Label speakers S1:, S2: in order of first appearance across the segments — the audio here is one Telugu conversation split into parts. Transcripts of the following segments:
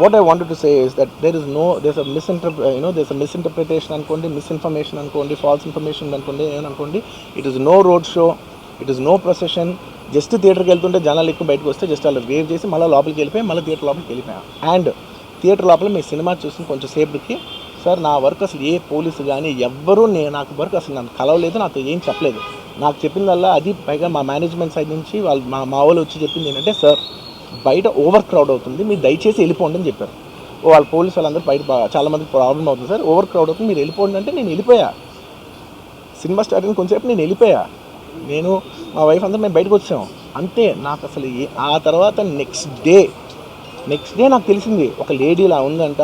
S1: what I wanted to say is that there is no this a misinter you know this a misinterpretation అనుకోండి మిస్ఇన్ఫర్మేషన్ అనుకోండి ఫాల్స్ ఇన్ఫర్మేషన్ అనుకోండి ఏమనుకోండి it is no road show it is no procession just థియేటర్కి వెళ్తుంటే జనాలు ఎక్కువ బయటకు వస్తే జస్ట్ అలా వేవ్ చేసి మళ్ళీ లోపలికి వెళ్ళిపోయి మళ్ళీ థియేటర్ లోపలికి వెళ్ళిపోయాం. అండ్ థియేటర్ లోపల మీ సినిమా చూసిన కొంచెం సేపటికి సార్ నా వర్క్ అసలు ఏ పోలీసు కానీ ఎవ్వరూ నేను నాకు వర్క్ అసలు నన్ను కలవలేదు నాతో ఏం చెప్పలేదు. నాకు చెప్పిందల్లా అది పైగా మా మేనేజ్మెంట్ సైడ్ నుంచి వాళ్ళు మా మా వాళ్ళు వచ్చి చెప్పింది ఏంటంటే సార్ బయట ఓవర్ క్రౌడ్ అవుతుంది. మీరు దయచేసి వెళ్ళిపోండి అని చెప్పారు. వాళ్ళ పోలీసు వాళ్ళందరూ బయట చాలా మందికి ప్రాబ్లం అవుతుంది. సార్ ఓవర్ క్రౌడ్ అవుతుంది. మీరు వెళ్ళిపోండి అంటే నేను వెళ్ళిపోయా. సినిమా స్టార్ట్ అయిన కొంచెంసేపు నేను వెళ్ళిపోయా. నేను మా వైఫ్ అందరూ మేము బయటకు వచ్చాము అంతే. నాకు అసలు ఆ తర్వాత నెక్స్ట్ డే నెక్స్ట్ డే నాకు తెలిసింది. ఒక లేడీ ఇలా ఉందంట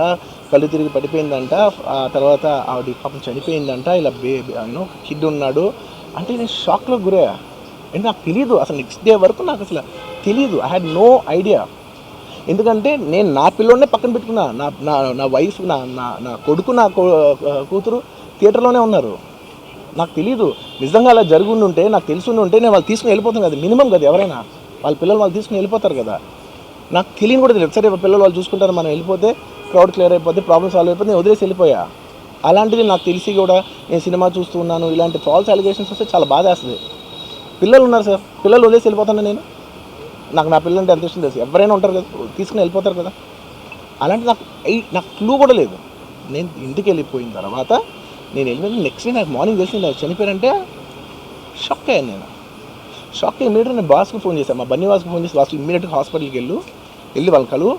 S1: కళ్ళు తిరిగి పడిపోయిందంట. ఆ తర్వాత ఆవిడ పాపం చనిపోయిందంట. ఇలా బే యూనో కిడ్ ఉన్నాడు. అంటే నేను షాక్లో గురయ్యా. అంటే నాకు తెలియదు అసలు నెక్స్ట్ డే వరకు నాకు అసలు తెలియదు ఐ హ్యాడ్ నో ఐడియా ఎందుకంటే నేను నా పిల్లోనే పక్కన పెట్టుకున్నా. నా నా నా వైఫ్ నా నా నా కొడుకు నా కూతురు థియేటర్లోనే ఉన్నారు. నాకు తెలియదు నిజంగా అలా జరుగుండి ఉంటే నాకు తెలుసుండి ఉంటే నేను వాళ్ళు తీసుకుని వెళ్ళిపోతాను కదా. మినిమం కదా ఎవరైనా. వాళ్ళ పిల్లలు వాళ్ళు తీసుకుని వెళ్ళిపోతారు కదా. నాకు తెలియని కూడా తెలియదు. సరే పిల్లలు వాళ్ళు చూసుకుంటారు మనం వెళ్ళిపోతే క్రౌడ్ క్లియర్ అయిపోతే ప్రాబ్లమ్ సాల్వ్ అయిపోతే నేను వదిలేసి వెళ్ళిపోయా. అలాంటిది నాకు తెలిసి కూడా నేను సినిమా చూస్తూ ఉన్నాను. ఇలాంటి ఫాల్స్ అలిగేషన్స్ వస్తే చాలా బాధ వేస్తుంది. పిల్లలు ఉన్నారు సార్. పిల్లలు వదిలేసి వెళ్ళిపోతాను నేను. నాకు నా పిల్లలంటే ఎంత ఇష్టం తెలుసు? ఎవరైనా ఉంటారు కదా తీసుకుని వెళ్ళిపోతారు కదా. అలాంటి నాకు నాకు క్లూ కూడా లేదు. నేను ఇంటికి వెళ్ళిపోయిన తర్వాత నేను వెళ్ళిన నెక్స్ట్ డే నాకు మార్నింగ్ తెలిసి నాకు చనిపోయారంటే షాక్ అయ్యాను నేను. షాక్ అయ్యి నేను బాస్కి ఫోన్ చేశాను మా బన్నీ బాస్కి ఫోన్ చేసి బాస్ ఇమీడియట్గా హాస్పిటల్కి వెళ్ళు. వెళ్ళి వాళ్ళ కలువు.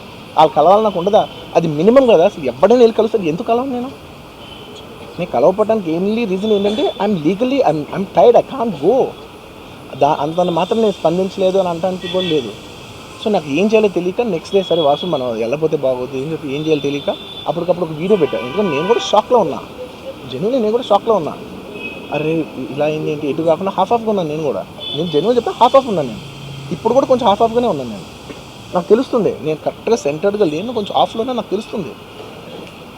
S1: వాళ్ళు కలవాలి నాకు ఉండదా? అది మినిమం కదా అసలు ఎవడైనా వెళ్ళి కలుస్తుంది ఎందుకు కలవను నేను? నేను కలవపడడానికి ఏంలీ రీజన్ ఏంటంటే I'm legally I'm I'm tired I can't go దా అంత మాత్రం నేను స్పందించలేదు అని అనడానికి కూడా లేదు. సో నాకు ఏం చేయాలో తెలియక నెక్స్ట్ డే సరే వాసు మనం వెళ్ళపోతే బాగోదు ఏం చెప్పి ఏం చేయాలో తెలియక అప్పటికప్పుడు ఒక వీడియో పెట్టాను ఎందుకంటే నేను కూడా షాక్లో ఉన్నా. జెన్యున్లీ నేను కూడా షాక్లో ఉన్నా. అరే ఇలా ఏంటి ఏంటి? ఎటు కాకుండా హాఫ్ ఆఫ్గా ఉన్నాను నేను కూడా. నేను జెన్యున్ చెప్తే హాఫ్ ఆఫ్ ఉన్నాను నేను. ఇప్పుడు కూడా కొంచెం హాఫ్ ఆఫ్గానే ఉన్నాను నేను. నాకు తెలుస్తుంది. నేను కరెక్ట్గా సెంటర్గా లేను కొంచెం ఆఫ్లోనే నాకు తెలుస్తుంది.